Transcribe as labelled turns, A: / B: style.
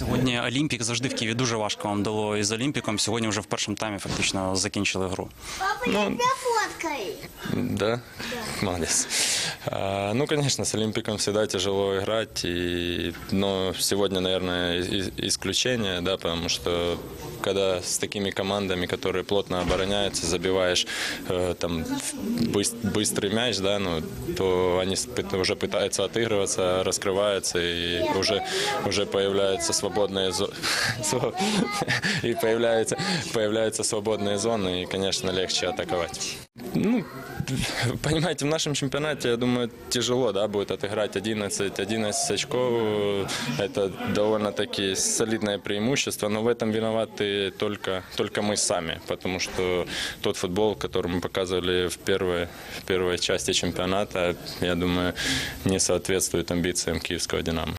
A: Сьогодні Олімпік завжди в Києві дуже важко вам дало із Олімпіком. Сьогодні вже в першому таймі фактично закінчили гру.
B: Папа, я тебя фоткаю.
C: Да? Молодец. А, ну, конечно, с Олимпиком всегда тяжело играть. И, но сегодня, наверное, исключение, да, потому что когда с такими командами, которые плотно обороняются, забиваешь э, там быс- быстрый мяч, да, ну, то они уже пытаются отыгрываться, раскрываются, и уже, уже появляются свободные. И появляются, появляются свободные зоны, и, конечно, легче атаковать. Ну, понимаете, в нашем чемпионате, я думаю, тяжело, да, будет отыграть 11, 11 очков. Это довольно-таки солидное преимущество, но в этом виноваты только, только мы сами, потому что тот футбол, который мы показывали в первой, в первой части чемпионата, я думаю, не соответствует амбициям киевского «Динамо».